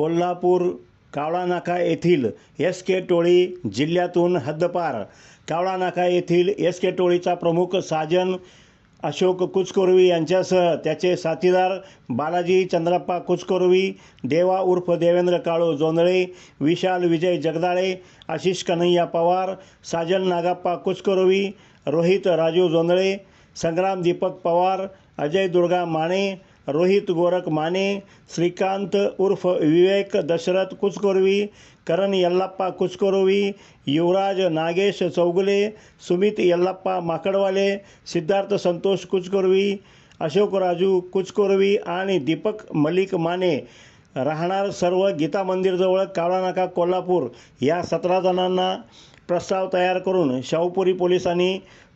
कोल्हापूर कावळानाका येथील एस के टोळी जिल्ह्यातून हद्दपार. कावळानाका येथील एस के टोळीचा प्रमुख साजन अशोक कुचकोरवी यांच्यासह त्याचे साथीदार बालाजी चंद्रप्पा कुचकोरवी देवा उर्फ देवेंद्र काळू जोंधळे विशाल विजय जगदाळे आशिष कन्हैया पवार साजन नागाप्पा कुचकोरवी रोहित राजू जोंधळे संग्राम दीपक पवार अजय दुर्गा माने रोहित गोरख माने श्रीकांत उर्फ विवेक दशरथ कुचकोरवी करण यल्लाप्पा कुचकोरवी युवराज नागेश चौगुले सुमित यल्लाप्पा माकडवाले सिद्धार्थ संतोष कुचकोरवी अशोक राजू कुचकोरवी आणि दीपक मलिक माने. राहणार सर्व गीता मंदिरजवळ काळानाका कोल्हापूर या सतरा जणांना प्रस्ताव तयार करून शाहूपुरी पोलिसांनी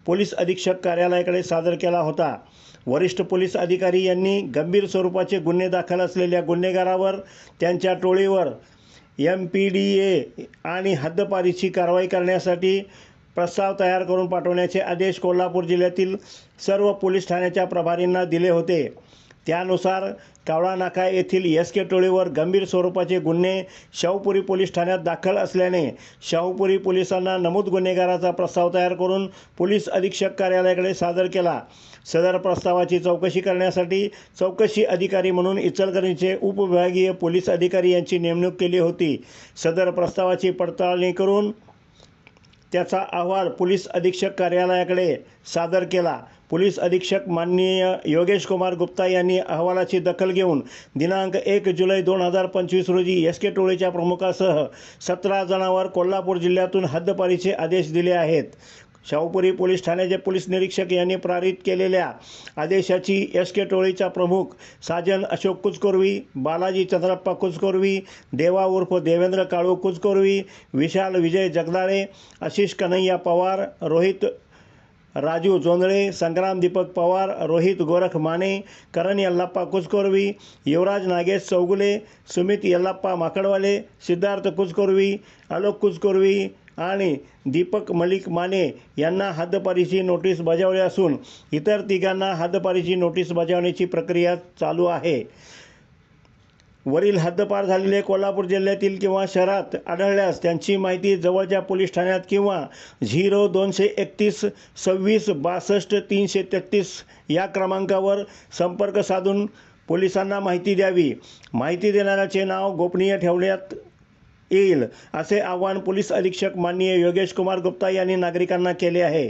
पोलीस अधीक्षक कार्यालयाकडे सादर केला होता. वरिष्ठ पोलीस अधिकारी यांनी गंभीर स्वरूपाचे गुन्हे दाखल असलेल्या गुन्हेगारावर त्यांच्या टोळीवर एम पी डी ए आणि हद्दपारीची कारवाई करण्यासाठी प्रस्ताव तयार करून पाठवण्याचे आदेश कोल्हापूर जिल्ह्यातील सर्व पोलीस ठाण्याच्या प्रभारींना दिले होते. त्यानुसार कावळा नाका येथील एस के टोळीवर गंभीर स्वरूपाचे गुन्हे शाहूपुरी पोलीस ठाण्यात दाखल असल्याने शाहूपुरी पोलिसांना नमूद गुन्हेगाराचा प्रस्ताव तयार करून पोलीस अधीक्षक कार्यालयाकडे सादर केला. सदर प्रस्तावाची चौकशी करण्यासाठी चौकशी अधिकारी म्हणून इचलकरंजीचे उपविभागीय पोलीस अधिकारी यांची नेमणूक केली होती. सदर प्रस्तावाची पडताळणी करून त्याचा अहवाल पोलीस अधीक्षक कार्यालयाकडे सादर केला. पोलीस अधीक्षक माननीय योगेश कुमार गुप्ता यांनी अहवालाची दखल घेऊन दिनांक एक जुलै दोन हजार पंचवीस रोजी एस के टोळीच्या प्रमुखासह सतरा जणांवर कोल्हापूर जिल्ह्यातून हद्दपारीचे आदेश दिले आहेत. शाहूपुरी पोलीस ठाण्याचे पोलीस निरीक्षक यांनी पारित केलेल्या आदेशाची एस के टोळीचा प्रमुख साजन अशोक कुचकोरवी बालाजी चंद्रप्पा कुचकोरवी देवा उर्फ देवेंद्र काळू कुचकोरवी विशाल विजय जगदाळे आशिष कन्हैया पवार रोहित राजू जोंधळे संग्राम दीपक पवार रोहित गोरख माने करण यल्लाप्पा कुचकोरवी युवराज नागेश चौगुले सुमित यल्लाप्पा माकडवाले सिद्धार्थ कुचकोरवी आलोक कुचकोरवी आणि दीपक मलिक माने यांना हद्दपारीची नोटीस बजावली असून इतर तिघांना हद्दपारीची नोटीस बजावण्याची प्रक्रिया चालू आहे. वरील हद्दपार झालेले कोल्हापूर जिल्ह्यातील किंवा शहरात आढळल्यास त्यांची माहिती जवळच्या पोलीस ठाण्यात किंवा झिरो दोनशे एकतीस सव्वीस बासष्ट तीनशे तेहतीस या क्रमांकावर संपर्क साधून पोलिसांना माहिती द्यावी. माहिती देणाऱ्याचे नाव गोपनीय ठेवण्यात येईल असे आवाहन पोलीस अधीक्षक माननीय योगेश कुमार गुप्ता यांनी नागरिकांना केले आहे.